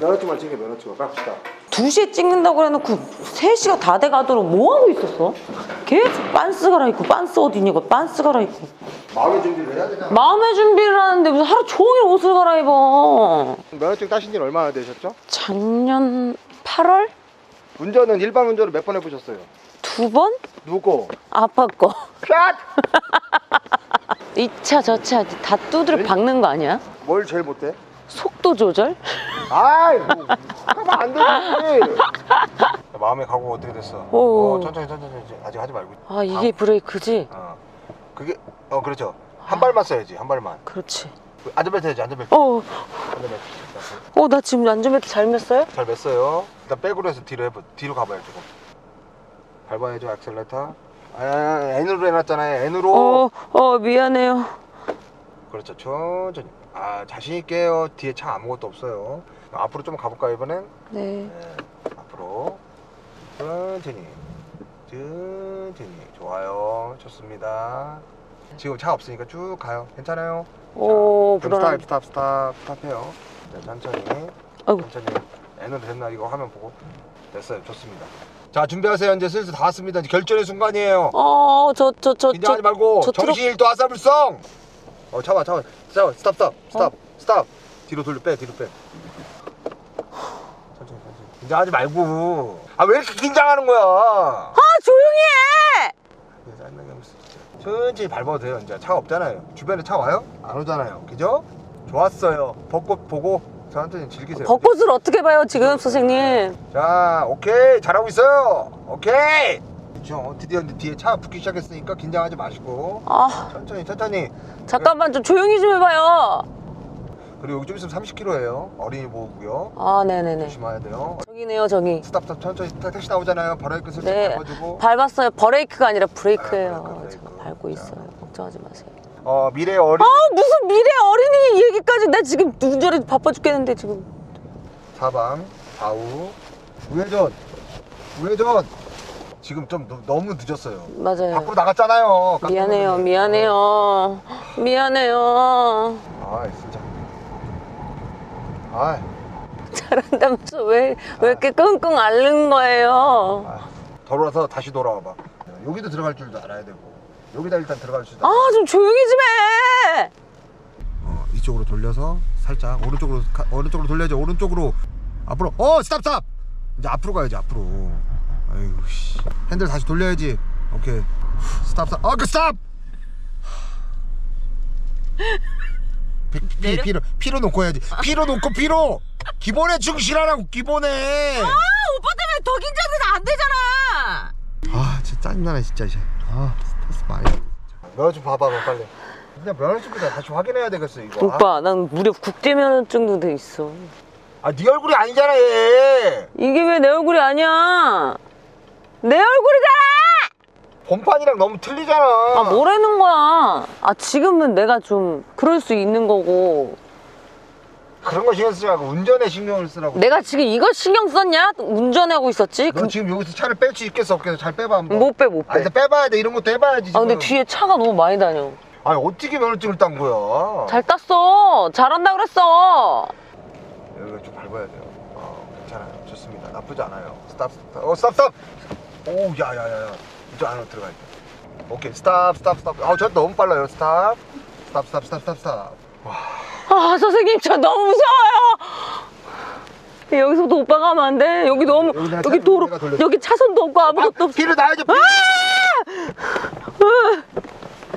면허증만 찍게 면허증만 갑시다 2시에 찍는다고 해놓고 3시가 다 돼가도록 뭐하고 있었어? 계속 빤스 갈아입고 빤스 어디냐고 빤스 갈아입고 마음의 준비를 해야 되잖아 마음의 준비를 하는데 무슨 하루 종일 옷을 갈아입어 면허증 따신 지는 얼마나 되셨죠? 작년 8월? 운전은 일반 운전을 몇 번 해보셨어요? 두 번? 누구? 아빠 거 샷! 이 차 저 차 다 두드려 박는 거 아니야? 뭘 제일 못해? 속도 조절? 아이 뭐 하면 안 되지. 마음의 각오가 어떻게 됐어? 오. 어, 천천히 천천히 천천히. 아직 하지 말고. 아 이게 브레이크지? 어. 그게 어 그렇죠. 한 발만 써야지 한 발만. 그렇지. 안전벨트 해야지 안전벨트. 어, 안전벨트. 어, 나 지금 안전벨트 잘 맸어요? 잘 맸어요. 일단 백으로 해서 뒤로 해봐 뒤로 가봐요 조금. 밟아야죠 액셀레터. 아 N으로 해놨잖아요 N으로. 어, 어, 미안해요. 그렇죠 천천히 아 자신 있게요 뒤에 차 아무것도 없어요. 앞으로 좀 가볼까요 이번엔? 네. 네, 앞으로. 천천히 천천히. 좋아요. 좋습니다. 지금 차 없으니까 쭉 가요. 괜찮아요? 오, 자, 불안해. 스탑 스탑 스탑 스탑해요. 자 천천히. 아이고. 천천히. N으로 됐나? 이거 화면 보고. 됐어요. 좋습니다. 자 준비하세요. 이제 슬슬 다 왔습니다. 이제 결전의 순간이에요. 어, 저, 저, 저, 저. 긴장하지 말고 저 트럭- 정신일도 아사불성 어 잡아 잡아. 잡아 스탑 스탑 스탑 스탑. 뒤로 돌려 빼 뒤로 빼. 천천히 천천히. 긴장하지 말고. 아 왜 이렇게 긴장하는 거야? 아, 조용히 해! 네, 짜증나게 하고 있어 진짜. 천천히 밟아도 돼요 이제. 차 없잖아요. 주변에 차 와요? 안 오잖아요. 그죠? 좋았어요. 벚꽃 보고 천천히 즐기세요. 벚꽃을 어떻게 봐요, 지금, 선생님? 자 오케이. 잘하고 있어요. 오케이 그렇죠 드디어 뒤에 차 붙기 시작했으니까 긴장하지 마시고 아, 천천히 천천히 잠깐만 좀 조용히 좀 해봐요. 그리고 여기 좀 있으면 30km예요 어린이 보호구요 아, 네네네. 조심해야 돼요 저기네요, 저기. 스탑 스탑 천천히 타- 택시 나오잖아요 바로 끝을 네. 밟아주고 밟았어요. 브레이크가 아니라 브레이크예요. 아, 브레이크, 브레이크. 제가 밟고 있어요. 걱정하지 마세요. 어 미래 어린 아, 무슨 미래 어린이 얘기까지. 나 지금 운전에 바빠 죽겠는데, 지금. 사방 좌우 우회전 우회전 지금 좀 너, 너무 늦었어요 맞아요. 밖으로 나갔잖아요 깜짝 네. 미안해요, 놀랐네. 미안해요. 미안해요. 아 진짜 아, 잘한다면서 왜, 왜 이렇게 끙끙 앓는 거예요? 아 돌아서 다시 돌아와봐 여기도 들어갈 줄도 알아야 되고 여기다 일단 들어갈 줄도 아, 좀 조용히 좀 해! 어, 이쪽으로 돌려서 살짝 오른쪽으로 가- 오른쪽으로 돌려야지 오른쪽으로 앞으로 어 스탑 스탑 이제 앞으로 가야지 앞으로 아이고 씨. 핸들 다시 돌려야지. 오케이. 스탑 스탑. 어그 스탑! 피, 피, 내려- 피로 피로 놓고 해야지. 피로 놓고 피로! 기본에 충실하라고 기본에! 오빠 때문에 더 긴장돼서 안 되잖아! 아 진짜 짜증나네 진짜 이제. 아 스트레스 많이 면허증 봐봐 빨리. 그냥 면허증부터 다시 확인해야 되겠어 이거. 오빠, 난 무려 국제면허증도 돼 있어. 아네 얼굴이 아니잖아 얘. 이게 왜 내 얼굴이 아니야? 내 얼굴이잖아! 본판이랑 너무 틀리잖아. 아, 뭐라는 거야? 아, 지금은 내가 좀 그럴 수 있는 거고. 그런 거 신경 쓰지 말고 운전에 신경을 쓰라고. 내가 지금 이거 신경 썼냐? 운전하고 있었지? 너 지금 여기서 차를 뺄 수 있겠어 없겠어? 잘 빼봐 한번. 못 빼, 못 아, 빼. 일단 빼봐야 돼. 이런 것도 해봐야지. 아, 근데 지금. 뒤에 차가 너무 많이 다녀. 아니 어떻게 면허증을 딴 거야? 잘 땄어. 잘한다 그랬어. 여기 좀 밟아야 돼요. 어, 괜찮아요. 좋습니다. 나쁘지 않아요. 스탑 스탑. 어 스탑 스탑. 오 야 야 야 야. 이쪽 안으로 들어가야 돼. 오케이 스탑 스탑 스탑. 아저 너무 빨라요. 스탑. 스탑 스탑 스탑 스탑 스탑. 와. 아, 선생님, 저 너무 무서워요. 여기서부터 오빠가 하면 안 돼. 여기 너무, 여기 내가 여기 차- 도로, 내가 돌려줄게. 여기 차선도 없고 아무것도 없어. 피를 나야죠. 피.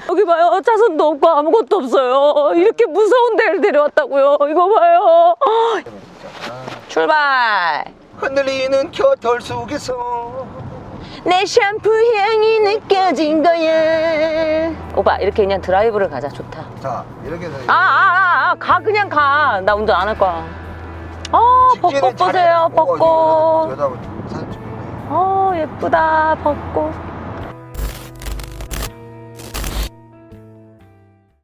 여기 봐요. 차선도 없고 아무것도 없어요. 이렇게 무서운 데를 데려왔다고요. 이거 봐요. 아. 출발. 흔들리는 겨털 속에서 내 샴푸 향이 느껴진 거야. 오빠, 이렇게 그냥 드라이브를 가자. 좋다. 자 이렇게 해서 아, 아, 아, 아, 가, 그냥 가. 나 운전 안 할 거야. 아, 직진을 벚꽃 잘해. 보세요, 어, 벚꽃. 좀 사진 찍네 어, 예쁘다, 벚꽃.